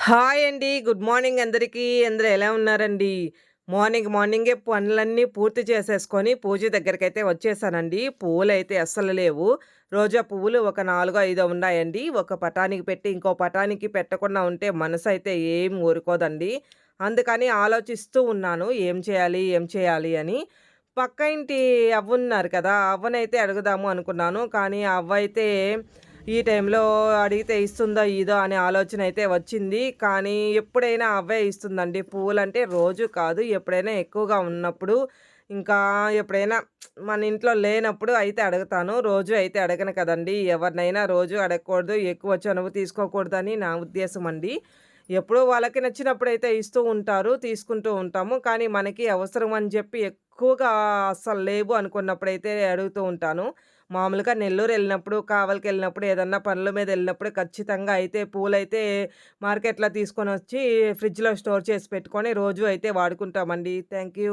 Hi అండి. Good morning అందరికీ. అందరూ ఎలా ఉన్నారండి? మార్నింగ్ మార్నింగే పనులన్నీ పూర్తి చేసేసుకొని పూజ దగ్గరికి అయితే వచ్చేసానండి. పువ్వులైతే అస్సలు లేవు. రోజా పువ్వులు ఒక 4, 5 ఉన్నాయండి. ఒక పటానికి పెట్టి ఇంకో పటానికి పెట్టకుండా ఉంటే మనసు అయితే ఏం ఊరుకోదండి. అందుకని ఆలోచిస్తూ ఉన్నాను. ఏం చేయాలి? ఏం చేయాలి? అని. పక్క ఇంటి అవ్వ ఉన్నారు కదా! అవ్వనైతే అడుగుదాము అనుకున్నాను. కానీ అవ్వ అయితే ఈ టైంలో అడిగితే ఇస్తుందో ఇదో అనే ఆలోచన అయితే వచ్చింది. కానీ ఎప్పుడైనా అవే ఇస్తుందండి. పువ్వులంటే రోజు కాదు. ఎప్పుడైనా ఎక్కువగా ఉన్నప్పుడు, ఇంకా ఎప్పుడైనా మన ఇంట్లో లేనప్పుడు అయితే అడుగుతాను. రోజు అయితే అడగను కదండీ! ఎవరినైనా రోజు అడగకూడదు. ఎక్కువ చనువు తీసుకోకూడదని నా ఉద్దేశం అండి. ఎప్పుడో వాళ్ళకి నచ్చినప్పుడైతే ఇస్తూ ఉంటారు. తీసుకుంటూ ఉంటాము. కానీ మనకి అవసరం అని చెప్పి ఎక్కువగా అస్సలు లేవు అనుకున్నప్పుడైతే అడుగుతూ ఉంటాను. మామూలుగా నెల్లూరు వెళ్ళినప్పుడు కావలికి వెళ్ళినప్పుడు ఏదన్నా పనుల మీద వెళ్ళినప్పుడు ఖచ్చితంగా అయితే పూలైతే మార్కెట్‌లో తీసుకొని వచ్చి ఫ్రిడ్జ్‌లో స్టోర్ చేసి పెట్టుకొని రోజు అయితే వాడుకుంటామండి. Thank you.